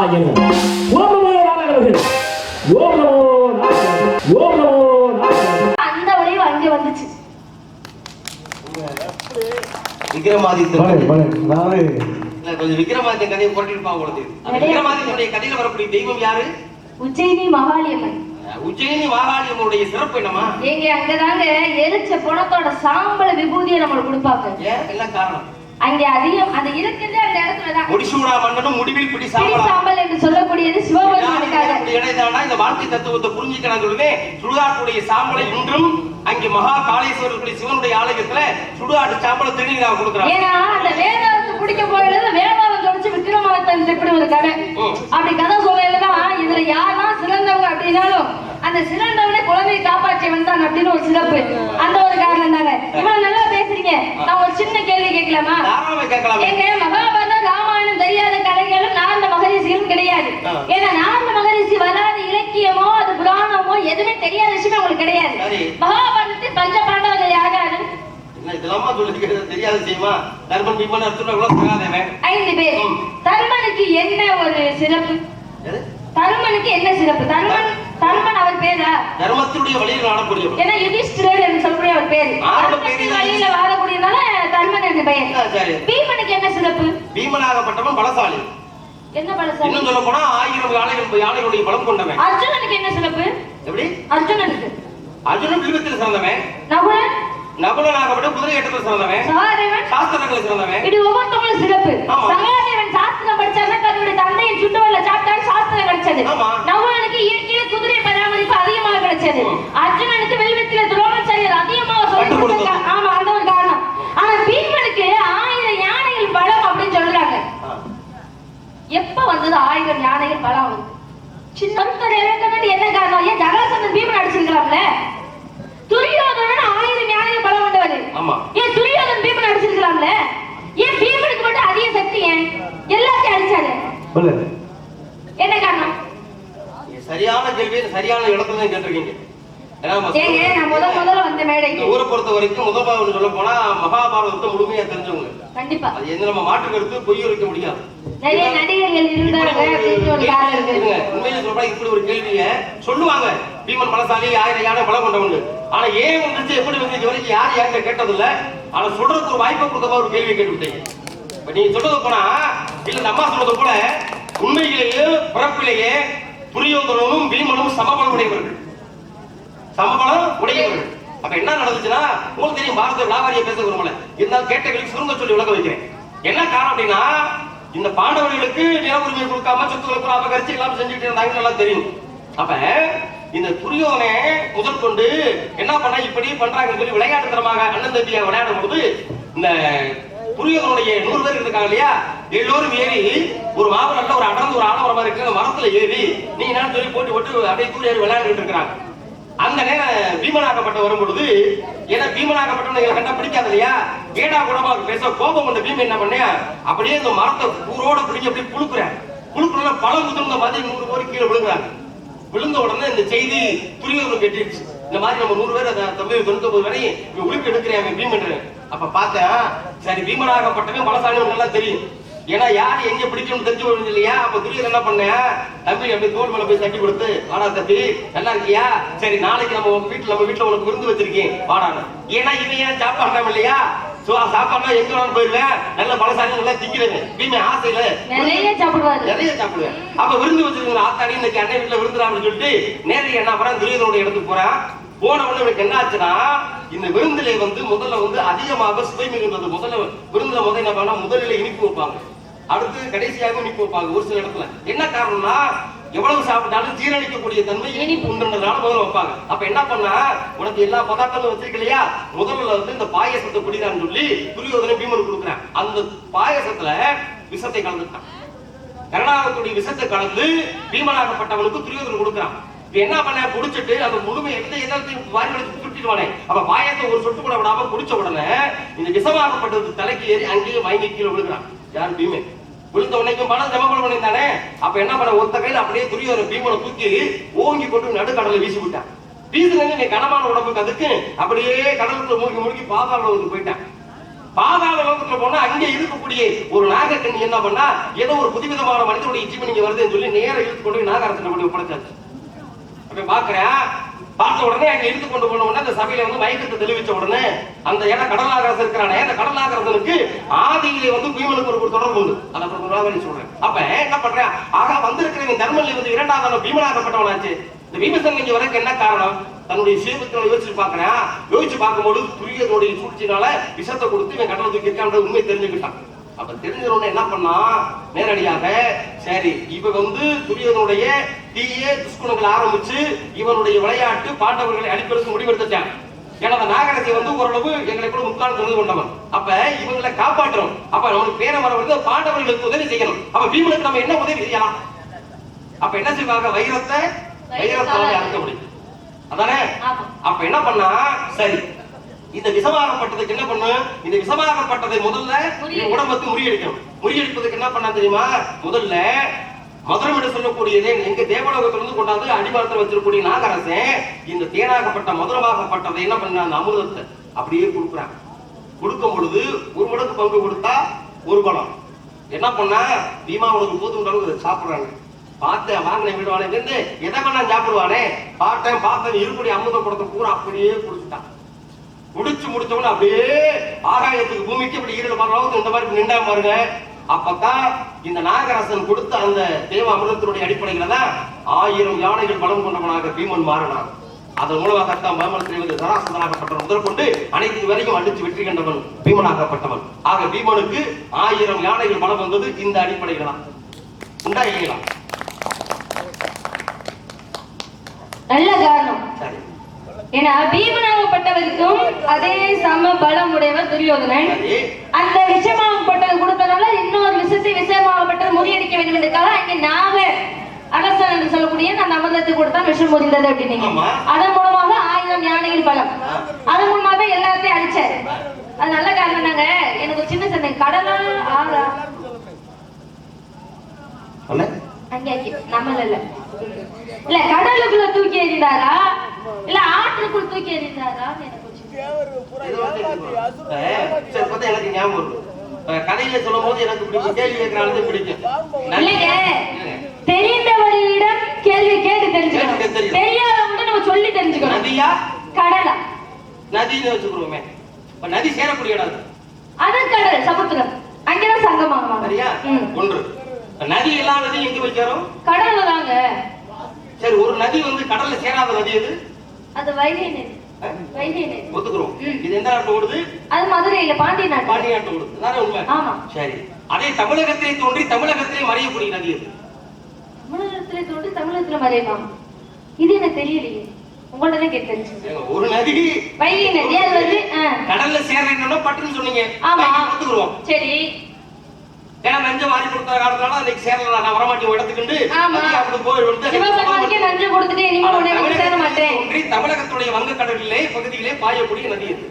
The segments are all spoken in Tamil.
நாராயண ஓம் நமோ நாராயண ஓம் நமோ நாராயண ஓம் நமோ நாராயண அந்த விளைவு அங்கே வந்துச்சு. விக்ரமாதித்யன் பலே, கதை. பலே. அதாவது இல்ல, கொஞ்சம் விக்ரமாதித்யன் கதையை போட்டிருப்பாங்க உங்களுக்கு. விக்ரமாதித்யனுடைய கதையில வரக்கூடிய தெய்வம் யாரு? உஜ்ஜயினி மகாளியம்மன் உஜ்ஜயினி மாகாளியம்மனுடைய சிறப்பு என்னமா எங்க அங்கதாங்க எரிச்ச புணத்தோட சாம்பல விபூதியை நம்மளுக்கு கொடுப்பாங்க. என்ன காரணம்? அங்க அதிகம் அந்த இருக்கிறது அந்த இடத்துலதான் முடிசூடா மன்னனும் முடிவில் பிடி சாம்பலா. சாம்பல் என்று சொல்லக்கூடியது சிவபெருமானுக்காக. இடைதானா இந்த வாழ்க்கை தத்துவத்தை சொல்லுவே சுடுகாட்டுடைய சாம்பலை இன்றும் அங்கே மகா காளேஸ்வரருடைய சிவனுடைய ஆலயத்துல சுடுகாட்டு சாம்பலை கொடுக்குறாங்க. ஏன்னா அந்த வேதாளத்தை பிடிக்க போயில வேதாளம் தொடச்சு விக்ரமாதித்தன் எப்படி ஒரு கதை. அப்படி கதை சொல்லலாம் இதுல யாருன்னா சிறந்தவங்க அப்படின்னாலும் அந்த சிறந்தவனை குழந்தையை காப்பாற்றியவன் தான் அப்படின்னு ஒரு சிறப்பு. அந்த ஒரு காரணம் தாங்க. இவ்வளவு நல்லா பேசுறீங்க. நான் ஒரு சின்ன கேள்வி கேட்கலாமா? எங்க மகாபாரதம் ராமாயணம் தெரியாத கதைகளும் நாரத மகரிஷிகளும் கிடையாது. ஏன்னா நாரத மகரிஷி வராத இலக்கியமோ அது புராணமோ எதுவுமே தெரியாத விஷயமே உங்களுக்கு கிடையாது. மகாபாரதத்தில் பஞ்ச பாண்டவர்கள் யார் யாரு. தருமனுக்கு என்ன ஒரு சிறப்பு? தருமனுக்கு என்ன சிறப்பு? தருமன் தருமன் அவர் பேரா. தர்மத்தினுடைய வழியில் நாடக்கூடியவன் ஏன்னா யுதிஷ்டிரர் என்று சொல்லக்கூடிய அவர் பேரு. பேரு வழியில வாழக்கூடியதுனால தருமன் என்று பெயர். பீமனுக்கு என்ன சிறப்பு? பீமனாகப்பட்டவன் பலசாலி. என்ன பலசாலி? இன்னும் சொல்ல போனா ஆயிரம் யானைகள் யானைகளுடைய பலம் கொண்டவன். அர்ஜுனனுக்கு என்ன சிறப்பு? எப்படி? அர்ஜுனனுக்கு. அர்ஜுனன் விருகத்தில் சிறந்தவன். நகுலன்? நகுலனாகப்பட்ட குதிரை ஏற்றத்தில் சிறந்தவன் சகாதேவன். சாஸ்திரங்களில் சிறந்தவன். இது ஒவ்வொருத்தவங்களும் சிறப்பு. ஆமா. சகாதேவன் சாஸ்திரம் படிச்சாருன்னா தன்னுடைய தந்தையின் சுட்டுவல்ல சாப்பிட்டாரு சாஸ்திரம் கிடைச்சது. நகுலனுக்கு இயற்கையில குதிரை பராமரிப்பு அதிகமாக கிடைச்சது. அர்ஜுனனுக்கு வில்வித்தில துரோணாச்சாரியர் அதிகமாக சொல்லி ஆமா அந்த ஒரு காரணம். ஆனா பீமனுக்கு ஆயிரம் யானைகள் பலம் அப்படின்னு சொல்றாங்க. எப்ப வந்தது ஆயிரம் யானைகள் பலம்? வந்து சின்ன என்ன காரணம்? ஏன் ஜகரசந்தன் பீமன் அடிச்சிருக்கலாம்ல? துரியோதனன் ஆயிரம் யானைகள் பலம் கொண்டவர் ஆமா. ஏன் துரியோதன் பீமன் அடிச்சிருக்கலாம்ல? ஏன் பீமனுக்கு மட்டும் அதிக சக்தி ஏன்? எல்லாத்தையும் அடிச்சாரு. பலே. என்ன காரணம்? சரியான கேள்வியை சரியான இடத்துல தான் கேட்டிருக்கீங்க. ஏங்க நான் முத முதல்ல வந்த மேடைக்கு. ஊரை பொறுத்த வரைக்கும் முதல் பாகம் சொல்ல போனா மகாபாரதத்தை முழுமையா தெரிஞ்சவங்க. கண்டிப்பா. அது எந்த நம்ம மாற்று கருத்து பொய் வைக்க முடியாது. நிறைய நடிகர்கள் இருந்தாங்க உண்மையிலே சொல்றா இப்படி ஒரு கேள்விய சொல்லுவாங்க. பீமன் பலசாலி ஆயிரம் யானை பலம் கொண்டவங்க. ஆனா ஏன் வந்துச்சு எப்படி வந்துச்சு வரைக்கும் யார் யார்கிட்ட கேட்டது இல்ல ஆனா சொல்றதுக்கு ஒரு வாய்ப்பை கொடுத்த ஒரு கேள்வி கேட்டுவிட்டீங்க இப்ப நீங்க சொல்றது போனா இல்ல இந்த அம்மா சொல்றது போல உண்மையிலேயே பிறப்பிலேயே துரியோதனும் பீமனும் சமபலம் உடையவர்கள். சமபலம் உடையவர்கள். அப்ப என்ன நடந்துச்சுன்னா உங்களுக்கு தெரியும் பாரத வியாபாரியை பேச விரும்பல. இருந்தாலும் கேட்ட சுருங்க சொல்லி விளக்க வைக்கிறேன். என்ன காரணம் அப்படின்னா இந்த பாண்டவர்களுக்கு நில உரிமை கொடுக்காம சொத்துக்களை பூரா அபகரிச்சு எல்லாம் செஞ்சுட்டு இருந்தாங்க நல்லா தெரியும். அப்ப இந்த துரியோனே முதல் கொண்டு என்ன பண்ணா இப்படி பண்றாங்கன்னு சொல்லி விளையாட்டுத்தனமாக அண்ணன் தம்பியா விளையாடும் போது இந்த துரியோனுடைய நூறு பேர் இருக்காங்க இல்லையா? எல்லோரும் ஏறி ஒரு மாவட்டத்துல ஒரு அடர்ந்து ஒரு ஆலமரம் இருக்கு மரத்துல ஏறி நீங்க என்ன சொல்லி போட்டு போட்டு அப்படியே தூரி ஏறி விளையாண்டுட்டு இருக்கிறாங்க. அந்த நேரம் பீமனாகப்பட்ட வரும் பொழுது ஏன்னா பீமனாகப்பட்டவனை எங்களை கண்டா பிடிக்காது இல்லையா? ஏடா கூடமா பேச கோபம் கொண்ட பீம் என்ன பண்ண அப்படியே இந்த மரத்தை ஊரோட பிடிக்க அப்படியே புழுக்குறேன் புழுக்குறதுல பழம் குதிர்ந்த மாதிரி நூறு பேர் கீழே விழுங்குறாங்க விழுந்த உடனே இந்த செய்தி துரியோதனம் கெட்டிடுச்சு இந்த மாதிரி நம்ம நூறு பேர் அதை தம்பி தொண்ணூத்தி வரை இவன் உழுப்பு எடுக்கிறேன் அவன் பீமன் அப்ப பார்த்தேன் சரி பீமனாகப்பட்டவன் பலசாலி நல்லா தெரியும். ஏன்னா யார் எங்க பிடிக்கணும்னு தெரிஞ்சு போயிடும் இல்லையா? அப்ப துரியர் என்ன பண்ணேன் தம்பி அப்படியே தோல் மேல போய் தட்டி கொடுத்து வாடா தம்பி நல்லா இருக்கியா? சரி நாளைக்கு நம்ம வீட்டுல நம்ம வீட்டுல உனக்கு விருந்து வச்சிருக்கேன். வாடான ஏன்னா இவன் ஏன் சாப்பாடுறான் இல்லையா? சோ சாப்பாடுலாம் எங்க வேணாலும் போயிடுவேன் நல்ல பலசாலி நல்லா திங்கிறேன் பீமை ஆசையில நிறைய சாப்பிடுவாரு. நிறைய சாப்பிடுவேன். அப்ப விருந்து வச்சிருக்கிற ஆத்தாடி இன்னைக்கு அண்ணன் வீட்டுல விருந்துறான்னு சொல்லிட்டு நேரடி என்ன பண்ணா துரியோதனோட இடத்துக்கு போறேன். போன உடனே எனக்கு என்ன ஆச்சுன்னா இந்த விருந்திலே வந்து முதல்ல வந்து அதிகமாக சுவை மிகுந்தது முதல்ல விருந்துல முதல்ல என்ன பண்ணா முதலில் இனிப்பு வைப்பாங்க. அடுத்து கடைசியாக இனிப்பு வைப்பாங்க ஒரு சில இடத்துல. என்ன காரணம்னா எவ்வளவு சாப்பிட்டாலும் ஜீரணிக்கக்கூடிய தன்மை இனிப்பு. உண்டுன்றதுனால முதல்ல வைப்பாங்க. அப்ப என்ன பண்ணா? உனக்கு எல்லா பதார்த்தமும் வச்சிருக்கலையா முதல்ல வந்து இந்த பாயசத்தை குடிதான்னு சொல்லி துரியோதனை பீமன் கொடுக்குறேன். அந்த பாயசத்துல விஷத்தை கலந்துட்டான் கருணாகத்துடைய விஷத்தை கலந்து பீமனாகப்பட்டவனுக்கு துரியோதனன் கொடுக்குறான். என்ன பண்ண? குடிச்சிட்டு அந்த முழுமை எந்த எதத்தையும் வாரி எடுத்து சுட்டிடுவானே அப்ப பாயத்தை ஒரு சொட்டு கூட விடாம குடிச்ச உடனே இந்த விஷமாகப்பட்டது தலைக்கு ஏறி அங்கேயே மயங்கி கீழே விழுகிறான். யார் பீமே விழுந்த உன்னைக்கும் பணம் ஜமபலம் பண்ணியிருந்தானே அப்ப என்ன பண்ண ஒத்த கையில அப்படியே துரியோதன பீமனை தூக்கி ஓங்கி போட்டு நடுக்கடலை வீசி விட்டான் வீசுனது நீ கனமான உடம்புக்கு அதுக்கு அப்படியே கடலுக்குள்ள மூழ்கி மூழ்கி பாதாள போயிட்டான். பாதாள பாதாள லோகத்துல போனா அங்கே இருக்கக்கூடிய ஒரு நாகக்கண்ணி என்ன பண்ணா ஏதோ ஒரு புதுவிதமான மனிதனுடைய ஜீவன் இங்க வருதுன்னு சொல்லி நேரம் இழுத்து கொண்டு போய் நாகரசனை கொண்டு ஒப்படைச்சாச்சு அப்படி பாக்குறேன் பார்த்த உடனே அங்க இருந்து கொண்டு போன உடனே அந்த சபையில வந்து மயக்கத்தை தெளிவிச்ச உடனே அந்த இடம் கடலாகரசன் இருக்கிறானே அந்த கடலாகரசனுக்கு ஆதியிலே வந்து பீமனுக்கு ஒரு தொடர்பு உண்டு. அதை அப்புறம் சொல்றேன் அப்ப என்ன பண்றேன் ஆக வந்திருக்கிற தர்மனில் வந்து இரண்டாவது பீமனாகப்பட்டவனாச்சு இந்த பீமசன் இங்க வரக்கு என்ன காரணம்? தன்னுடைய சேவத்தில் யோசிச்சு பார்க்கறேன் யோசிச்சு பார்க்கும்போது துரியனுடைய சூழ்ச்சினால விஷத்தை கொடுத்து இவன் கடலை தூக்கி இருக்கான்ற உண்மை தெரிஞ்சுக்கிட்டான். அப்ப தெரிஞ்ச உடனே என்ன பண்ணா? நேரடியாக சரி இவ வந்து துரியனுடைய தீய துஷ்குணங்களை ஆரம்பிச்சு இவனுடைய விளையாட்டு பாண்டவர்களை அடிப்பதற்கு முடிவெடுத்துட்டான். ஏன்னா அந்த நாகரசி வந்து ஓரளவு எங்களை கூட முக்கால் தெரிந்து கொண்டவன். அப்ப இவங்களை காப்பாற்றணும். அப்ப நம்மளுக்கு பேர வர வந்து பாண்டவர்களுக்கு உதவி செய்யணும். அப்ப பீமனுக்கு நம்ம என்ன உதவி செய்யலாம்? அப்ப என்ன செய்வாங்க? வைரத்தை வைரத்தாலே அறுக்க முடியும். அதானே. அப்ப என்ன பண்ணா? சரி. இந்த விஷமாகப்பட்டதுக்கு என்ன பண்ணு? இந்த விஷமாகப்பட்டதை முதல்ல உடம்புக்கு முறியடிக்கணும். முறியடிப்பதுக்கு என்ன பண்ணா தெரியுமா? முதல்ல மதுரம் என்று சொல்லக்கூடியதே எங்க தேவலோகத்திலிருந்து கொண்டாந்து அடிவாரத்தில் வச்சிருக்கக்கூடிய நாகரசன் இந்த தேனாகப்பட்ட மதுரமாகப்பட்டதை என்ன பண்ண அந்த அமிர்தத்தை அப்படியே கொடுக்குறான் கொடுக்கும் பொழுது ஒரு மடங்கு பங்கு கொடுத்தா ஒரு பணம் என்ன பண்ணா பீமா உனக்கு போதும் அளவு சாப்பிடுறாங்க. பார்த்தேன் வாங்கின விடுவானே இருந்து எதை வேணா சாப்பிடுவானே. பார்த்தேன் பார்த்தேன் இருக்கூடிய அமுத கொடுத்த பூரா அப்படியே குடிச்சுட்டான். குடிச்சு முடிச்சவன அப்படியே ஆகாயத்துக்கு பூமிக்கு இப்படி ஈரல் அளவுக்கு இந்த மாதிரி நின்றா பாருங்க. அப்பதான் இந்த நாகரசன் கொடுத்த அந்த தேவ அமிர்தத்தினுடைய அடிப்படையில தான் ஆயிரம் யானைகள் பலம் கொண்டவனாக பீமன் மாறினான். அதன் மூலமாகத்தான் பகமனத்தில் வந்து சராசந்தனாகப்பட்டவன் முதல் கொண்டு அனைத்து வரைக்கும் அடித்து வெற்றி கண்டவன் பீமனாகப்பட்டவன் ஆக பீமனுக்கு ஆயிரம் யானைகள் பலம் வந்தது இந்த அடிப்படையில தான். உண்டாயிக்கலாம் நல்ல காரணம். ஏன்னா பீமனாகப்பட்டவருக்கும் அதே சம பலம் உடையவர் துரியோதனன். அந்த விஷமாகப்பட்டது கொடுத்தனால இன்னொரு விஷத்தை விஷமாகப்பட்டது முறியடிக்க வேண்டும் என்றதுக்காக அங்கே நாக அரசன் என்று சொல்லக்கூடிய அந்த அமிர்தத்தை கொடுத்தா விஷம் முறிந்தது அப்படின்னீங்க. அதன் மூலமாக ஆயிரம் யானைகள் பலம். அதன் மூலமாக எல்லாத்தையும் அழிச்சாரு. அது நல்ல காரணம் தாங்க. எனக்கு ஒரு சின்ன சின்ன கடலா ஆறா? அங்கே நம்மள இல்ல. இல்ல கடலுக்குள்ள தூக்கி எறிந்தாரா? இல்ல ஆற்றுக்குள்ள தூக்கி எறிந்தாரான்னு எனக்கு கதையில சொல்லும் போது எனக்கு பிடிக்கும். கேள்வி கேட்கறாலும் பிடிக்கும். தெரிந்தவரிடம் கேள்வி கேட்டு தெரிஞ்சுக்கணும். தெரியாதவங்க நம்ம சொல்லி தெரிஞ்சுக்கணும். நதியா? கடலா? நதின்னு வச்சுக்கிறோமே இப்ப நதி சேரக்கூடிய இடம் அது. கடல் சமுத்திரம். அங்கதான் சங்கமாகுவாங்க சரியா? ம். ஒன்று. நதி எல்லாம் நதி எங்க போய் சேரும்? கடல்ல தாங்க. சரி ஒரு நதி வந்து கடல்ல சேராத நதி எது? அது? வைகை நதி. ஒத்துக்கிறோம். இது எந்த நாட்டு ஓடுது? அது மதுரையில பாண்டிய நாட்டு. பாண்டிய நாட்டு ஓடுது. அதானே உண்மை? ஆமா. சரி. அதே தமிழகத்திலே தோன்றி தமிழகத்திலே மறையக்கூடிய நதி எது தமிழகத்துல தோன்றி தமிழகத்துல மறையுமா? இது எனக்கு தெரியலையே. உங்கள்ட்ட தான் கேட்டு ஒரு நதி. வைகை நதி அது வந்து கடல்ல சேரணும்னா பட்டுன்னு சொன்னீங்க. ஆமா. ஒத்துக்குறோம். சரி. ஏன்னா லஞ்சம் வாரி கொடுத்த காரணத்தால அன்னைக்கு சேரல. நான் ஆமா. நதி அப்படி போய் வந்து கொடுத்துட்டு இனிமேல் சேர மாட்டேன். தமிழகத்துடைய வங்கக்கடலிலே பகுதியிலே பாயக்கூடிய நதி இது.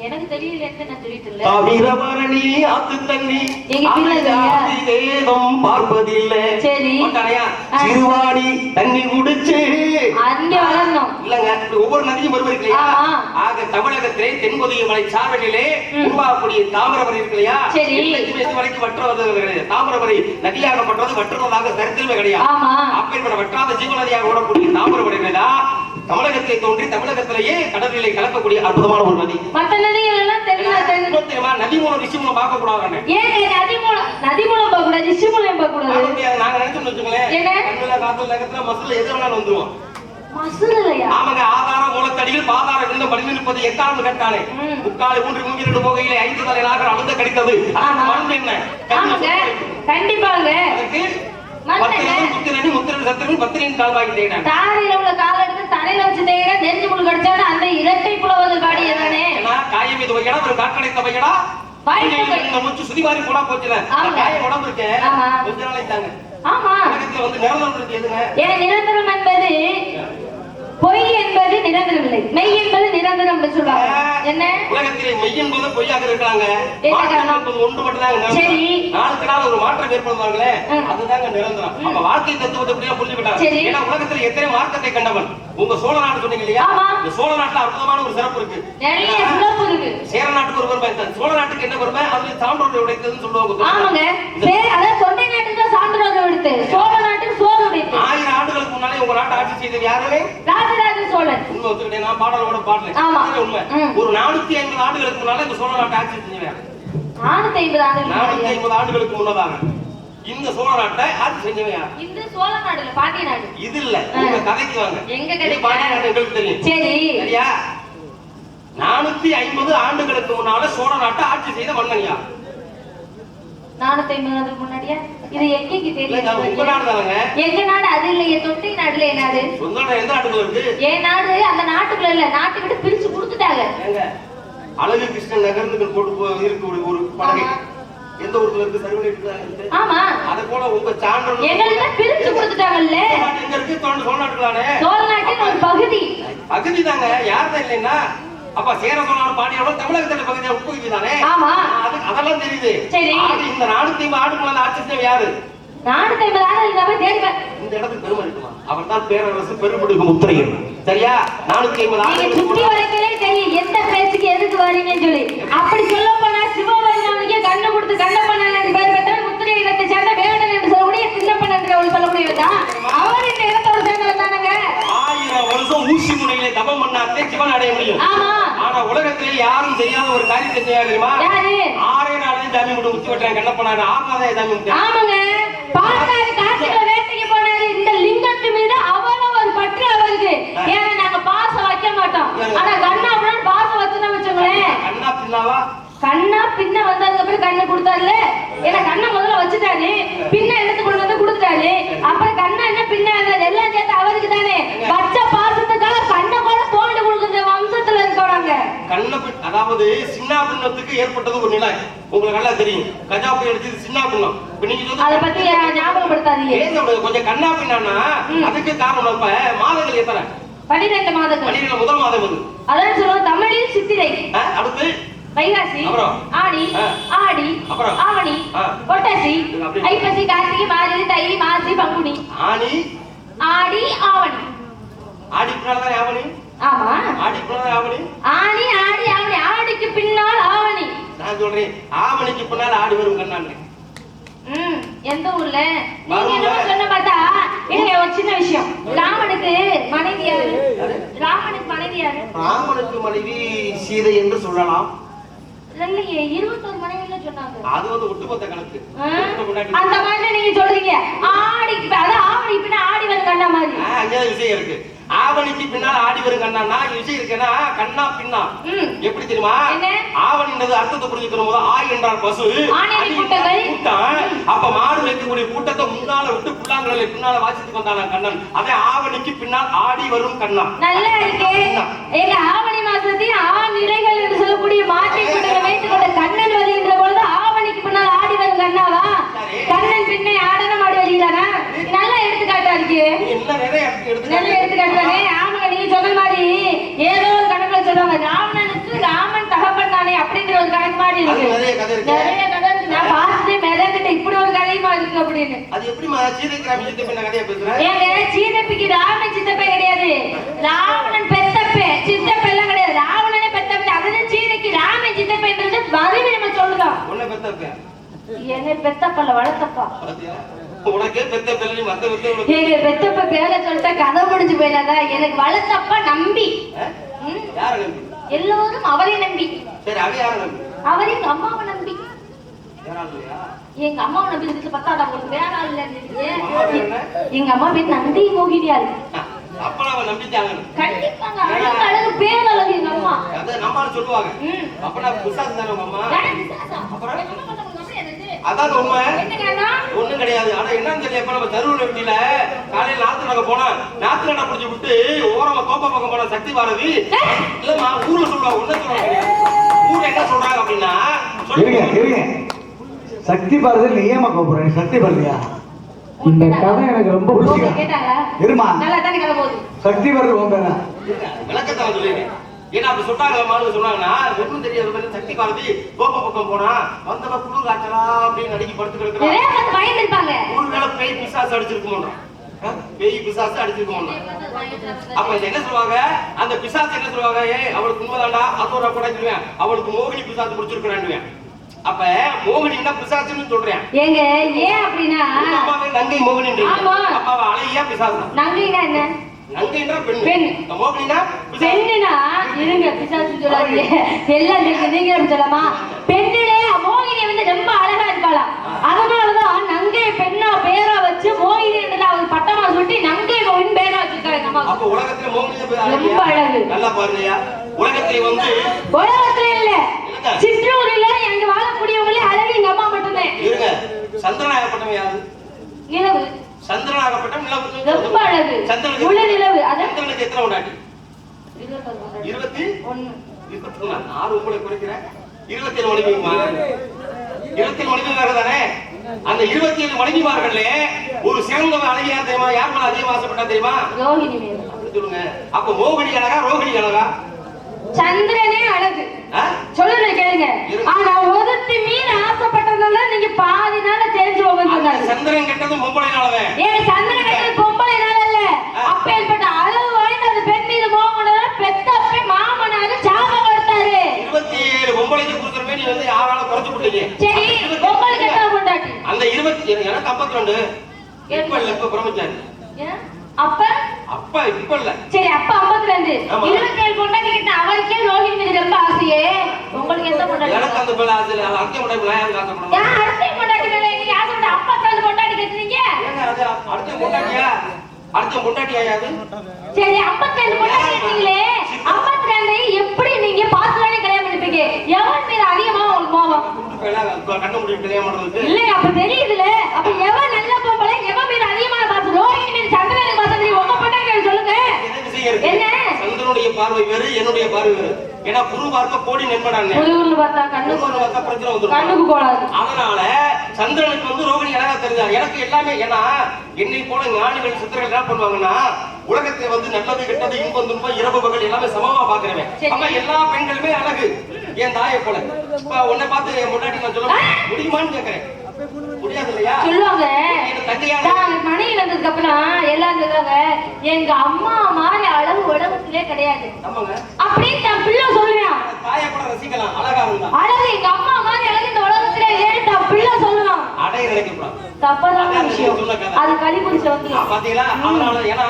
எனக்கு தெரியல நான் சொல்லிட்டு இல்ல ஆத்து தண்ணி. பார்ப்பதில்லை. சரி. சிறுவாணி தண்ணி குடிச்சு. அங்க வளரணும். இல்லங்க இப்படி ஒவ்வொரு நதியும் இல்லையா? ஆமா. ஆக தமிழகத்திலே தென்பொதிகை மலை சாரலிலே. உருவாகக்கூடிய தாமிரபரணி இருக்கு இல்லையா? வரைக்கும் வற்றுவது கிடையாது. தாமிரபரணி நதியாகப்பட்டது வற்றுவதாக சரித்திரமே கிடையாது அப்பேற்பட்ட வற்றாத ஜீவநதியாக ஓடக்கூடிய தாமிரபரணி தான் தமிழகத்தை தோன்றி தமிழகத்திலேயே கடலிலே கலக்கக்கூடிய அற்புதமான ஒரு நதி. மத்த நதிகள் எல்லாம் தெரியுமா நதி மூலம் ரிஷி மூலம் பார்க்க கூடாது நதி மூலம் நதி மூலம் பார்க்க கூடாது ரிஷி மூலம் பார்க்க கூடாது நாங்க நினைச்சோம்னு வச்சுக்கோங்களேன்? கண்ணுல காத்துல நகத்துல மசுல எது வேணாலும் வந்துருவோம் ஆமாங்க ஆதார மூலத்தடியில் பாதார விழுந்த படிந்து நிற்பது எக்காலம் கேட்டானே ம். முக்காலை மூன்று மூங்கிரண்டு போகையிலே ஐந்து தலை நாகர் அழுந்த கடித்தது. மருந்து என்ன? என்ன? முத்திரனி சத்திரன் பத்திரின் கால்வாய் தேடினாங்க தாரையில உள்ள கால தலையில வச்சு தேயிற நெஞ்சு முள் கடிச்சாலும் அந்த இரட்டை புலவது பாடியதானே ஏன்னா காயம் இது வையடா ஒரு காற்றடைத்த வையடா. மூச்சு சுதி மாதிரி போனா போச்சுல. உடம்பு இருக்கு ஆமா. கொஞ்ச நாளைக்கு தாங்க. ஆமா. வந்து நிரந்தரம் இருக்கு எதுங்க? ஏன் நிரந்தரம் என்பது பொய் என்பது நிரந்தரமில்லை. மெய் என்பது நிரந்தரம் சொல்லுவாங்க என்ன? உலகத்திலே மெய் என்பது பொய்யாக? என்பது ஒன்று மட்டும்தாங்க சரி. நிரந்தரம். நாளுக்கு நாள் ஒரு மாற்றம் ஏற்படுவாங்களே. அதுதாங்க நிரந்தரம். அப்ப வாழ்க்கை தத்துவத்தை அப்படியே புரிஞ்சு விட்டாங்க. ஏன்னா உலகத்துல எத்தனை மார்க்கத்தை கண்டவன்? உங்க சோழ நாடு சொன்னீங்க இல்லையா. இந்த சோழ நாட்டுல அற்புதமான ஒரு சிறப்பு இருக்கு. சேர நாட்டுக்கு ஒரு பெருமை. சோழ நாட்டுக்கு என்ன பெருமை? அதுல சான்றோர்கள் உடைத்ததுன்னு சொல்லுவாங்க. ஆமாங்க. அதான் தொண்டை நாட்டுக்கு சான்றிதழ் எடுத்து சோழ நாட்டுக்கு சோறு ஆயிரம் ஆண்டுகளுக்கு முன்னாலே உங்க நாட்டை ஆட்சி செய்தது யாருமே ராஜராஜ சோழன். உண்மை ஒத்துக்கிட்டேன் நான் பாடலோட பாடல. ஆமா. அதுதான் உண்மை. ம். ஒரு நானூத்தி ஐம்பது ஆண்டுகளுக்கு முன்னால இந்த சோழ நாட்டை ஆட்சி செஞ்சவன் நானூத்தி ஐம்பது நானூத்தி ஆண்டுகள் ஐம்பது ஆண்டுகளுக்கு முன்னதாக இந்த சோழ நாட்டை ஆட்சி செஞ்சவன் யார்? இந்த சோழ பாண்டிய நாடு. இது இல்ல. உங்க கதைக்கு வாங்க. எங்க கதைக்கு? பாண்டிய நாடு எங்களுக்கு தெரியும். சரி. சரியா? நானூத்தி ஐம்பது ஆண்டுகளுக்கு முன்னால சோழ நாட்டை ஆட்சி செய்த மன்னன் யார்? நானூத்தி ஐம்பது முன்னாடியா? இது தெரியும் தானங்க எங்க நாடு? அது இல்லையே தொண்டை நாடுல நாடு. இருக்கு? என் நாடு அந்த நாட்டுக்குள்ள இல்ல. நாட்டை விட்டு பிரிச்சு கொடுத்துட்டாங்க. அழகு கிருஷ்ணன் நகர்ந்து போட்டு இருக்கு ஒரு. எந்த ஊர்ல ஆமா. அது போல உங்க எங்களுக்கு பிரிச்சு கொடுத்துட்டாங்கல்ல. எங்க இருக்கு? நாட்டுலானே நாட்டின் ஒரு பகுதி. பகுதி தாங்க. யார் தான் இல்லைன்னா அப்ப சேர சோழர் பாண்டியோட தமிழகத்துல பகுதியா உட்பகுதி தானே? ஆமா. அது அதெல்லாம் தெரியுது. சரி. இந்த நானூத்தி ஐம்பது ஆண்டுக்குள்ள ஆட்சி செஞ்சவன் யாரு? ஐம்பது ஆண்டு இல்லாம தேடுவேன் இந்த இடத்துக்கு பெருமை இருக்குமா? அவர் தான் பேரரசு பெருமிடுகு முத்திரையர் சரியா? நானூத்தி ஐம்பது வரைக்கலே தெரியும் எந்த பேச்சுக்கு எதுக்கு வரீங்கன்னு சொல்லி. அப்படி சொல்ல போனா சிவபெருமானுக்கே கண்ணு கொடுத்து கண்ணப்பண்ணன் பெயர் பெற்றவர் முத்திரை இடத்தை சேர்ந்த வேடன் என்று சொல்லக்கூடிய சின்னப்பன் என்று தான். அவர் இந்த இடத்தோட சேர்ந்தவர் தானங்க? ஆயிரம் வருஷம் ஊசி முனையிலே தபம் பண்ணாத்தே சிவன் அடைய முடியும். ஆமா. யாரும் தெரியாத ஒரு காரியத்தை செய்யா தெரியுமா? ஆறே நாளையும் ஜாமீன் கொண்டு விட்டுறேன் கண்ணப்பனாரு ஆறாதே ஜாமீன் விட்டேன் ஆமாங்க. பார்த்தாரு காட்டுக்குள்ள வேட்டைக்கு போனாரு. இந்த லிங்கத்து மீது அவ்வளவு ஒரு பற்று அவருக்கு. ஏன்னா நாங்க பாசம் வைக்க மாட்டோம். ஆனா கண்ணா அப்படின்னு பாசம் வச்சுனா வச்சுங்களேன் கண்ணா பின்னாவா? கண்ணா பின்ன வந்ததுக்கு அப்புறம் கண்ணை கொடுத்தாருல. ஏன்னா கண்ணை முதல்ல வச்சுட்டாரு. பின்ன எடுத்து கொண்டு வந்து கொடுத்துட்டாரு. அப்புறம் கண்ணா என்ன பின்ன எல்லாம் சேர்த்து அவருக்கு தானே. பச்ச பாசத்துக்காக கண்ணை கூட தோண்டி கொடுக்குற வம்சத்துல இருக்கவங்க கண்ண அதாவது சின்ன பின்னத்துக்கு ஏற்பட்டது ஒரு நிலை. உங்களுக்கு நல்லா தெரியும். கஜா புயல் அடிச்சது சின்ன பின்னம் இப்ப நீங்க அத சொல்றது பத்தி ஞாபகப்படுத்தாதீங்க. கொஞ்சம் கண்ணா பின்னானா. அதுக்கு காரணம் இப்ப மாதங்கள் எத்தனை? பன்னிரெண்டு மாதங்கள். பன்னிரெண்டு முதல் மாதம் அது அதான் சொல்லுவோம் தமிழில் சித்திரை. அடுத்து? வைகாசி? ஆடி. ஆடி? ஆவணி அப்படி. ஐப்பசி கார்த்திகை மார்கழி தை மாசி பங்குனி. ஆணி? ஆடி ஆவணி. ஆடி ஆவணி? ஆமா. ஆடி ஆனி ஆடி ஆவணி. ஆடிக்கு பின்னால் ஆவணி. நான் சொல்றேன் ஆவணிக்கு பின்னால ஆடி வரும் கண்ணாண்டு. ம் எந்த ஊர்ல? நீங்க சொன்ன பார்த்தா இல்லைங்க ஒரு சின்ன விஷயம். ராமனுக்கு மனைவி யாரு? ராமனுக்கு மனைவி யாரு? ராமனுக்கு மனைவி சீதை என்று சொல்லலாம். இல்லையே இருபத்தொரு மனைவில சொன்னாங்க. அது வந்து ஒட்டுமொத்த கணக்கு. அந்த மாதிரி நீங்க சொல்றீங்க. பி- அதான் ஆவணி பின்ன ஆடி வந்து கண்ணா மாதிரி? விஷயம் இருக்கு. ஆவணிக்கு பின்னால் ஆடி வரும் கண்ணான்னா விஷயம் இருக்குன்னா கண்ணா பின்னா. எப்படி தெரியுமா? ஆவணின்றது அர்த்தத்தை புரிஞ்சுக்கணும் போது ஆய் என்றால் பசு. கூட்டம். அப்ப மாடு வைக்கக்கூடிய கூட்டத்தை முன்னால விட்டு புல்லாங்குழலை பின்னால வாசித்து வந்தான கண்ணன். அதே ஆவணிக்கு பின்னால் ஆடி வரும் கண்ணா. நல்லா இருக்கே. எங்க ஆவணி மாசத்தையும் ஆ நிலைகள் என்று சொல்லக்கூடிய மாற்றி கூட்டங்களை வைத்துக் கொண்ட கண்ணன் வருகின்ற பொழுது பின்னால் ஆடி வரும் கண்ணாவா கண்ணன் பின்னே ஆடனம் ஆடி வருகிறானா நல்லா எடுத்துக்காட்டா இருக்கு நீ நல்ல எடுத்துக்காட்டுதானே ஆமாங்க நீங்க சொன்ன மாதிரி ஏதோ ஒரு கணக்குல சொல்றாங்க ராவணனுக்கு ராமன் தகப்பன் தானே அப்படிங்கிற ஒரு கணக்கு மாதிரி இருக்கு. நிறைய கதை இருக்கு. நான் பார்த்துட்டு மிதந்துட்டு இப்படி ஒரு கதையுமா இருக்கு அப்படின்னு. அது எப்படிமா சீதைக்கு ராம யுத்தம் பண்ண கதையா பேசுற? ஏங்க சீதப்பிக்கு ராமன் சித்தப்பே கிடையாது. ராவணன் பெத்தப்பே. சித்தப்பே எல்லாம் கிடையாது. ராவணனே பெத்தப்பே. அதுதான் சீதைக்கு ராமன் சித்தப்பேன்றது வரிவு நம்ம பெத்த என்ன பெத்தப்பல்ல வளர்த்தப்பா? உனக்கே பெத்த பிள்ளை மத்த பெத்த உனக்கு எங்க பெத்தப்ப பேரை சொல்லிட்டா கதை முடிஞ்சு போயிடாதா? எனக்கு வளர்த்தப்பா நம்பி. எல்லோரும் அவரை நம்பி. சரி அவ யார நம்பி? அவர் எங்க அம்மாவை நம்பி? எங்க அம்மாவை நம்பி இருக்கு பத்தாடா உங்களுக்கு வேற ஆள்? எங்க அம்மா பேர் நந்தி மோகினியாரு நம்பிட்டாங்க கண்டிப்பாங்க. அழகு எங்க அம்மா. அதை நம்மால சொல்லுவாங்க. ம். அப்ப நான் புசாசு தானே உங்க அம்மா? வேற விசாசம். அப்புறம்? அதான் உண்மை? ஒண்ணும் கிடையாது. ஆனா என்னன்னு தெரியல இப்ப நம்ம தருவ வெட்டியில காலையில நாத்து நட போனா நாத்து நட புடிச்சு விட்டு ஓரமா கோப்ப பக்கம் போன சக்தி பாரதி. இல்லம்மா ஊர்ல சொல்லுவாங்க ஒண்ணு சொல்லுவாங்க ஊர்ல என்ன சொல்றாங்க அப்படின்னா சக்தி பாரதி நீ ஏமா கூப்பிடுறேன் சக்தி பாரதியா? இந்த கதை எனக்கு ரொம்ப போகுது. சக்தி வருது உன் பேரா? விளக்கத்தை நான் சொல்லிடுறேன் ஏன்னா அப்படி சொன்னாங்க மாணவர்கள் சொன்னாங்கன்னா ஒன்றும் தெரியாத மாதிரி சக்தி பாரதி கோப்ப பக்கம் போனா வந்தவ குளிர் காய்ச்சலா அப்படின்னு நடுங்கி படுத்து கிடக்குறா. நிறைய பேர் பயந்து இருப்பாங்க ஒருவேளை பேய் பிசாசு அடிச்சிருக்குமோன்றா? பேய் பிசாசு அடிச்சிருக்குமோன்றா. அப்ப என்ன சொல்லுவாங்க? அந்த பிசாசு என்ன சொல்லுவாங்க? ஏய் அவளுக்கு உண்மைதான்டா அது ஒரு கூட அவளுக்கு மோகினி பிசாசு பிடிச்சிருக்கிறான் அப்ப மோகினின்னா பிசாசுன்னு சொல்றேன். ஏங்க ஏன் அப்படின்னா நங்கை மோகினி. அப்பாவை அழகியா பிசாசு நங்கைனா என்ன? நங்கைன்னா பெண். பெண். மோகினா பிசாசு. பெண்ணுனா இருங்க பிசாசு சொல்லாதீங்க. எல்லாம் தெரியும் நீங்க எப்படி சொல்லலாமா? பெண்ணிலே மோகினி வந்து ரொம்ப அழகா இருப்பாளாம் அதனாலதான் நங்கை பெண்ணா பேரா வச்சு மோகினி என்று அவர் பட்டமா சுட்டி நங்கை மோகினி பேரா வச்சிருக்காங்க அப்ப உலகத்துல ரொம்ப? அழகு. நல்லா பாருங்கய்யா. உலகத்துல வந்து உலகத்துல இல்ல. சிற்றூர்ல அங்க வாழக்கூடியவங்களே அழகு எங்க அம்மா மட்டும்தான். இருங்க. யாரு? இரவு சந்திரனாகப்பட்டவன் நிலவு ரொம்ப அழகு சந்திரனுக்கு முழு நிலவு. அது சந்திரனுக்கு எத்தனை உண்டாட்டி. இருபத்தி? இருபத்தி ஒண்ணா? ஆறு உங்களை குறைக்கிறேன். இருபத்தி ஏழு மனைவிமா இருபத்தி ஏழு மனைவிமார்கள் தானே? அந்த இருபத்தி ஏழு மனைவிமார்கள்ல ஒரு சிறந்தவன் அழகியா தெரியுமா? யார் மேல அதிகமா ஆசைப்பட்டா தெரியுமா? சொல்லுங்க அப்ப மோகினி அழகா ரோகிணி அழகா? சந்திரனே அழகு? சொல்லுங்க கேளுங்க. ஆனா ஒருத்தி மீன் ஆசைப்பட்டதால நீங்க பாதி நாள தெரிஞ்சு போகுது சந்திரன் கெட்டது பொம்பளைனாலவே. ஏன் சந்திரன் கட்டது பொம்பளை நாள் இல்ல அப்பேற்பட்ட அளவு வாய்ந்த அந்த பெண் மீது மோகனதால பெத்த அப்பே மாமனாரு சாபம் கொடுத்தாரு. இருபத்தி ஏழு பொம்பளைக்கு கொடுக்குற நீ வந்து யாரால குறைச்சு விட்டீங்க சரி பொம்பளை கெட்டா கொண்டாட்டி அந்த இருபத்தி எனக்கு ஐம்பத்தி ரெண்டு இப்ப இல்ல இப்ப பிரம்மச்சாரி? அப்ப? அப்ப இப்ப இல்ல. சரி அப்ப ஐம்பத்தி ரெண்டு ஆமா. இருபத்தி ஏழு கொண்டாட்டி கிட்ட அவருக்கே ரோஹிணி மீது ரொம்ப ஆசையே. உங்களுக்கு எந்த கொண்டாட்டி எனக்கு அந்த பிள்ளை ஆசை இல்ல. அங்கே உடைய யாருக்கு ஆசைப்படணும் ஏன் அடுத்த கொண்டாட்டி மேல நீங்க ஆசைப்பட்ட ஐம்பத்தி ரெண்டு கொண்டாட்டி கட்டுறீங்க ஏங்க அது அடுத்த பொண்டாட்டியா? அடுத்த பொண்டாட்டியா யாது சரி 52 கொண்டாடி இருக்கீங்களே 52 எப்படி நீங்க பார்த்து தானே கல்யாணம் பண்ணிப்பீங்க? எவன் மீது அதிகமா உங்களுக்கு கோவம் கண்ண கல்யாணம் பண்றதுக்கு. அப்ப தெரியுதுல அப்ப எவன் நல்ல பொம்பளை எவன் மீது அதிகமான பாசம்? ரோஹிணி மீது பாசம் தெரியும் உங்க பொண்டாட்டி சொல்லுங்க என்ன விஷயம் இருக்கு என்ன? சந்திரனுடைய பார்வை வேறு என்னுடைய பார்வை வேறு. ஏன்னா குரு பார்க்க கோடி பார்த்தா பிரச்சனை போடாது அதனால சந்திரனுக்கு வந்து ரோகிணி அழகா தெரிஞ்சா எனக்கு எல்லாமே ஏன்னா என்னை போல ஞானிகள் சித்தர்கள் என்ன பண்ணுவாங்கன்னா உலகத்தை வந்து நல்லது கெட்டது இன்பம் துன்பம் இரவு பகல் எல்லாமே சமமா பாக்குறவன். ஆமா எல்லா பெண்களுமே அழகு. என் தாயை போல. உன்னை பார்த்து முன்னாடி நான் சொல்ல முடியுமான்னு இல்லையா சொல்லுவாங்க. மணி இழந்ததுக்கு அப்புறம் சொல்லுவாங்க எங்க அம்மா மாதிரி அளவு உலகத்திலே கிடையாது. அப்படின்னு தன் பிள்ளை சொல்லுவான். அழகா எங்க அம்மா மாதிரி அழகு இந்த உலகத்திலே இல்லைன்னு தன் பிள்ளை சொல்லுவான். தப்பதான விஷயம். அது ஆ, வந்துடும் பாத்தீங்களா அதனால ஏன்னா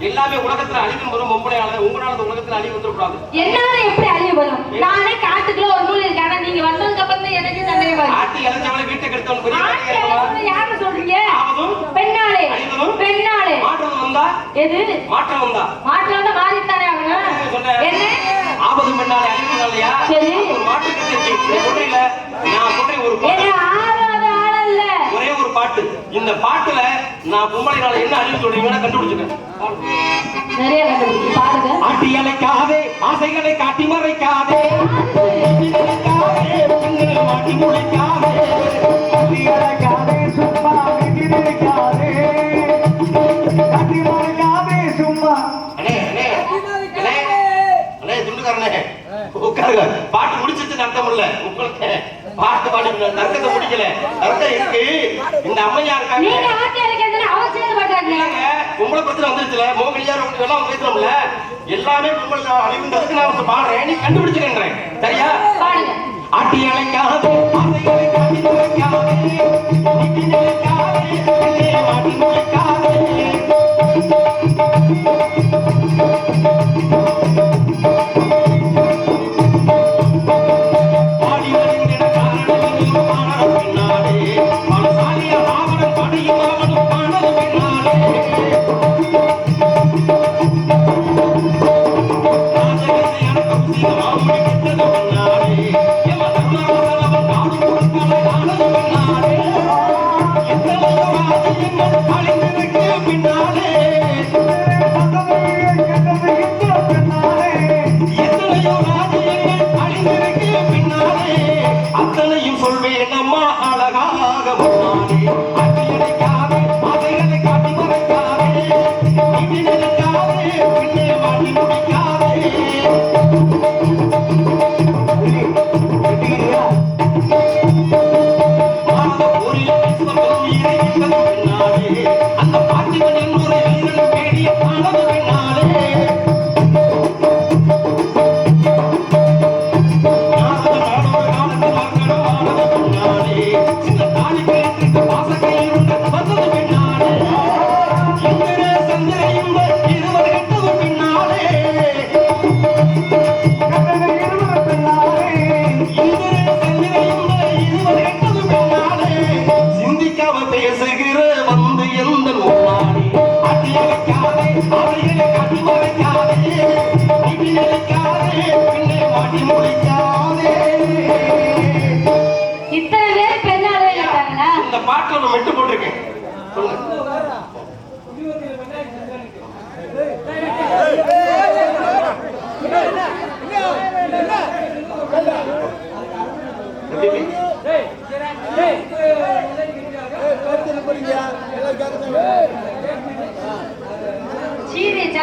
எல்லாமே உலகத்துல அழிக்கும் போது பொம்பளையால உங்களால இந்த உலகத்துல அழிவு வந்துடக்கூடாது. என்னால எப்படி அழிய வரும்? நானே காட்டுக்குள்ள ஒரு நூல் இருக்கு ஆனா நீங்க வந்ததுக்கு தான் எனக்கு சந்தேகம் வருது ஆட்டி இளைஞ்சவளை வீட்டை இருக்குமா? வந்து யாரு சொல்றீங்க? பெண்ணாளே பெண்ணாளே. மாற்றம் வந்தா? எது? மாற்றம் வந்தா? மாற்றம் வந்து மாறித்தானே ஆகணும். என்ன ஆபது பெண்ணாலே அழிவு இல்லையா? சரி. ஒரு மாற்று கட்சி நீ சொல்றீங்க நான் சொல்றேன் ஒரு பாட்டு. இந்த பாட்டுல நான் பொம்பளைனால என்ன அழிவு சொல்றீங்கன்னா கண்டுபிடிச்சிட்டேன் நிறைய கண்டுபிடிச்சு பாருங்க. ஆட்டி அழைக்காதே ஆசைகளை காட்டி மறைக்காதே. மாட்டி முளைக்காதே சும்மா சும்மா அண்ணே அண்ணே அண்ணே அண்ணே துண்டுக்காரனே. உட்காருங்க. பாட்டு முடிச்சிட்டு அர்த்தம் இல்ல. உங்களுக்கு. பாட்டு பாடி தர்க்கத்தை முடிக்கல தர்க்கம் இருக்கு. இந்த அம்மையா இருக்காங்க பொம்பளை பிரச்சனை வந்துருச்சுல. மோகனியா எல்லாம் பேசுறோம்ல. எல்லாமே பொம்பளை அழிவுன்றதுக்கு நான் வந்து பாடுறேன். நீ கண்டுபிடிச்சுக்கிறேன் சரியா? ஆட்டி அழைக்காதே ஆசைகளை காட்டி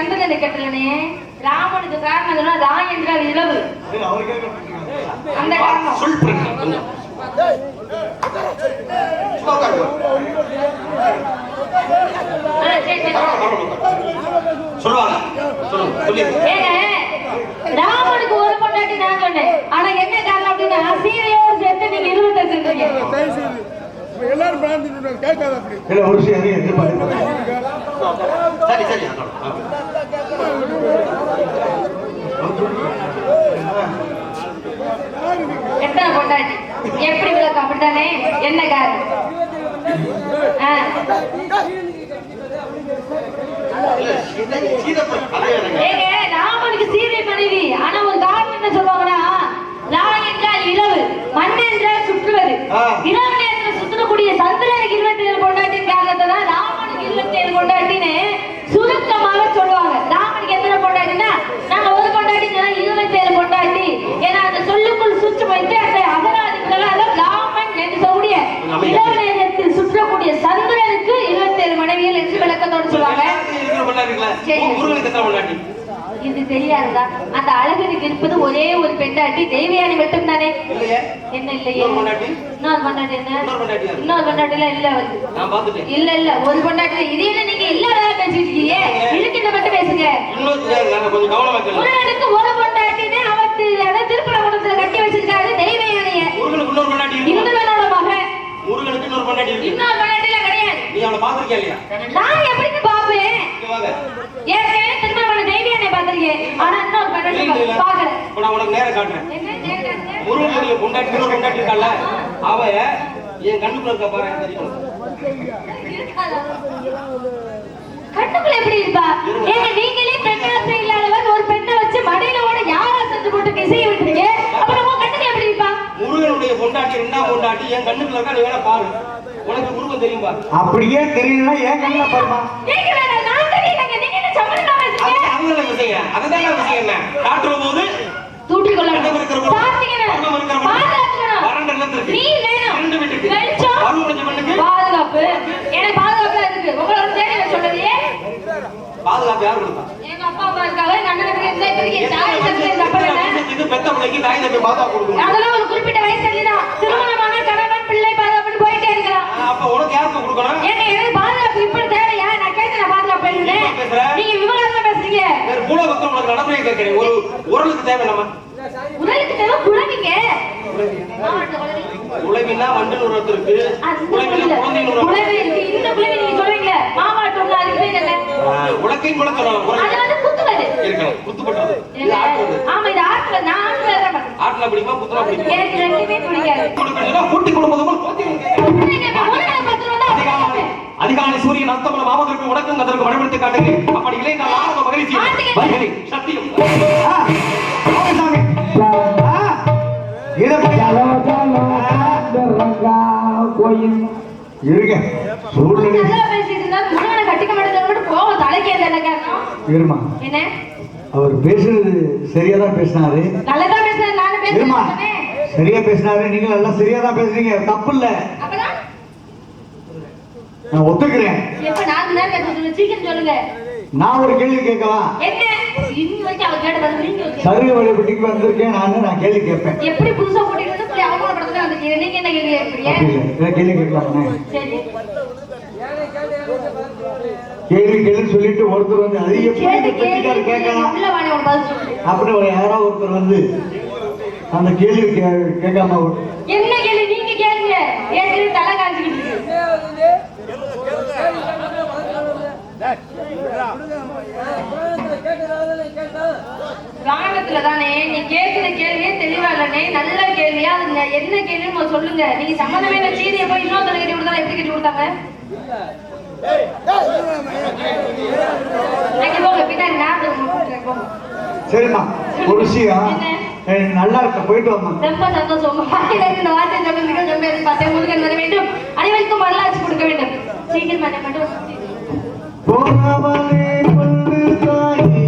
சந்திரனை கட்டலனே ராமனுக்கு காரணம் சொன்னா ரா என்றால் இரவு அந்த காரணம். சொல்லுவாங்க ராமனுக்கு ஒரு பொண்டாட்டி நான் சொன்னேன். ஆனா என்ன காரணம் அப்படின்னா சீதையோடு சேர்த்து நீங்க இருபத்தெட்டு எல்லாரும் பிராந்தி கேட்காத அப்படி. இல்ல ஒரு சரி சரி. எத்தனை பொண்டாட்டி? எப்படி விளக்கம் அப்படித்தானே என்ன. ஏங்க ராமனுக்கு சீதை மனைவி. ஆனா ஒரு காரணம் என்ன சொல்லுவாங்கன்னா ரா என்றால் இரவு மண் என்றால் சுற்றுவது. இரவு நேரத்தில் சுற்றக்கூடிய சந்திரனுக்கு இருபத்தி ஏழு கொண்டாட்டின் காரணத்தை தான் ராமனுக்கு இருபத்தி ஏழு கொண்டாட்டின்னு சுருக்கமாக சொல்லுவாங்க ராமனுக்கு எத்தனை கொண்டாட்டினா நாங்க ஒரு கொண்டாட்டி சொன்னா இருபத்தி ஏழு கொண்டாட்டி ஏன்னா அந்த சொல்லுக்குள் சுற்று வைத்து அந்த அகராதி பிரகாரம் ராமன் என்று சொல்லக்கூடிய இரவு நேரத்தில் சுற்றக்கூடிய சந்திரனுக்கு இருபத்தி ஏழு மனைவிகள் என்று விளக்கத்தோடு சொல்லுவாங்க எல்லாத்துக்கும் இருக்கிற பொண்டாட்டி இருக்குல்ல? சரி. உ- முருகனுக்கு எத்தனை இது தெரியாதா அந்த அழகனுக்கு இருப்பது ஒரே ஒரு பெண்டாட்டி தேவியானி மட்டும் தானே? என்ன இல்லையே? இன்னொரு பொண்டாட்டி? என்ன? இன்னொரு பொண்டாட்டில இல்ல வந்து. இல்ல இல்ல. ஒரு பொண்டாட்டி இது என்ன நீங்க இல்லாததா பேசிட்டு இருக்கீங்க. இருக்கின்ற மட்டும் பேசுங்க? கேளு. முருகனுக்கு ஒரு பொண்டாட்டின்னு அவத்து அதாவது திருப்பரங்குன்றத்துல கட்டி வச்சிருக்காரு தெய்வ யானைய முருகனுக்கு இன்னொரு பொண்டாட்டி இருக்குமா? இந்துவனோட மக முருகனுக்கு இன்னொரு பொண்டாட்டி கிடையாது. நீ அவளை பார்த்திருக்கியா இல்லையா? நான் எப்படி பாப்பேன் இங்க வாங்க. ஏற்கனவே திருமணம் தெய்வ யானை பார்த்திருக்கேன் ஆனா இன்னொரு இல்ல, இல்ல, பொண்டாட்டி இல்ல. பாக்கல இப்ப நான் உனக்கு நேரம் காட்டுறேன். என்ன? கேக்குறாங்க? முருகனுடைய பொண்டாட்டி இன்னொரு பொண்டாட்டி இருக்கால அவ என் கண்ணுக்குள்ள இருக்க பாரு எனக்கு தெரியும். கண்ணுக்குள்ள எப்படி இருப்பா ஏங்க நீங்களே பெண்ணாசை இல்லாதவர் ஒரு பெண்ணை வச்சு மடியில ஓட யாரா செஞ்சு போட்டு அப்ப நம்ம கண்ணுக்கு எப்படி இருப்பா? முருகனுடைய பொண்டாட்டி ரெண்டாம் பொண்டாட்டி என் கண்ணுக்குள்ள இருக்கா நீ வேணா பாரு. உனக்கு முருகன் தெரியும் அப்படியே தெரியலன்னா ஏன் கண்ணில் பாருமா? அதுதான் விஷயம் அதுதான் விஷயம் என்ன? காட்டுற போது தூட்டி கொள்ள கண்டம் இருக்கிற போது சாத்திக்கணும் கண்டம் இருக்கிற போது பாதுகாக்கணும் வறண்ட நிலத்திற்கு. நீ வேணும். இரண்டு வீட்டுக்கு. வெளிச்சம். பருவ முடிஞ்ச பெண்ணுக்கு. பாதுகாப்பு. எனக்கு பாதுகாப்பு இருக்கு. உங்களோட தேவை சொல்றதே பாதுகாப்பு யார் கொடுத்தா எங்க அப்பா அம்மா இருக்காங்க. எங்க அண்ணன் இருக்காங்க. இந்த பெரிய தாய் தப்ப இது பெத்த பிள்ளைக்கு தாய் தம்பி பாதுகாப்பு கொடுக்கணும்? அதெல்லாம் ஒரு குறிப்பிட்ட வயசுல தான் திருமணமான கணவன் பிள்ளை பாதுகாப்பு போயிட்டே இருக்கலாம். அப்ப உனக்கு யாருக்கு கொடுக்கணும்? ஏங்க எனக்கு பாதுகாப்பு இப்படி கேட்கிறேன் பாதுகாப்பு என்னன்னு. என்ன பேசுற? நீங்க விவகாரமா பேசுறீங்க. வேற பூலோகத்துல உனக்கு நடைமுறை கேட்கிறேன் ஒரு உரலுக்கு தேவை நம்ம. உடலுக்கு தேவை? குழந்தை. உழைவினா வண்டு உரத்து இருக்கு. உழைவினா குழந்தை. உரம் குழந்தை இருக்கு. இந்த குழந்தை நீங்க சொல்றீங்களே மாமாட்டம் அதுக்கு என்ன? உலக்கையும் கூட சொல்லலாம். அது வந்து குத்துவது. இருக்கணும் குத்துப்பட்டது. இது ஏங்க, ஆட்டுவது. ஆமா இது நான் ஆட்டுல தான் பார்த்தேன். ஆட்டுல பிடிக்குமா குத்துனா பிடிக்குமா? எனக்கு ரெண்டுமே பிடிக்காது. கொடுக்கணும்னா கூட்டி கொடுப்பது போல் போத்தி அதிகாலை சூரியன் அஸ்தமனம் ஆவதற்கு உனக்கும் அதற்கு வழிபடுத்தி காட்டுங்க அப்படி இல்லை. நான் ஆரம்ப மகிழ்ச்சி வருகிறே சத்தியம் கோயில் இருங்க. சூழ்நிலை நல்லா இருமா. என்ன? அவர் பேசுறது சரியா தான் பேசினாரு. சரியா பேசினாரு. நீங்க எல்லாம் சரியா தான் பேசுறீங்க. தப்பு இல்ல. நான் ஒத்துக்கிறேன். எப்ப நாலு நேரம் சொல்லுங்க சீக்கிரம் சொல்லுங்க. நான் ஒரு கேள்வி கேட்கவா? என்ன? இன்னும் வரைக்கும் அவர் கேட்ட பதில் நீங்க வந்திருக்கேன் நான் நான் கேள்வி கேட்பேன்? எப்படி புதுசா கூட்டிட்டு வந்து வந்திருக்கீங்க நீங்க என்ன கேள்வி அப்படி இல்லை. கேள்வி கேட்கலாமே சரி. கேள்வி கேள்வி சொல்லிட்டு ஒருத்தர் வந்து அது எப்படி கேட்டு இந்த பெட்டிக்காரர் கேள்வி கேட்கலாம். உள்ள வாணி உனக்கு பதில் சொல்லு. அப்படி ஒரு யாராவது ஒருத்தர் வந்து அந்த கேள்வி கேட்காம ராகத்துல நீ கேட்குற கேள்வியே தெளிவா இல்லனே நல்ல கேள்வியா அதுங்க என்ன கேள்வி சொல்லுங்க. நீங்க சம்மந்தமே இல்ல சீரிய போய் இன்னொருத்தர கட்டி கொடுத்தா எப்படி கட்டி கொடுத்தாங்க? சரிம்மா ஒரு நல்லா இருக்க போயிட்டு வாங்க ரொம்ப சந்தோஷம். இந்த வார்த்தை சொல்லுங்க வேண்டும். அனைவருக்கும் வரலாற்று கொடுக்க வேண்டும். சீக்கிரம் மட்டும் போனவனை கொண்டு தாயே.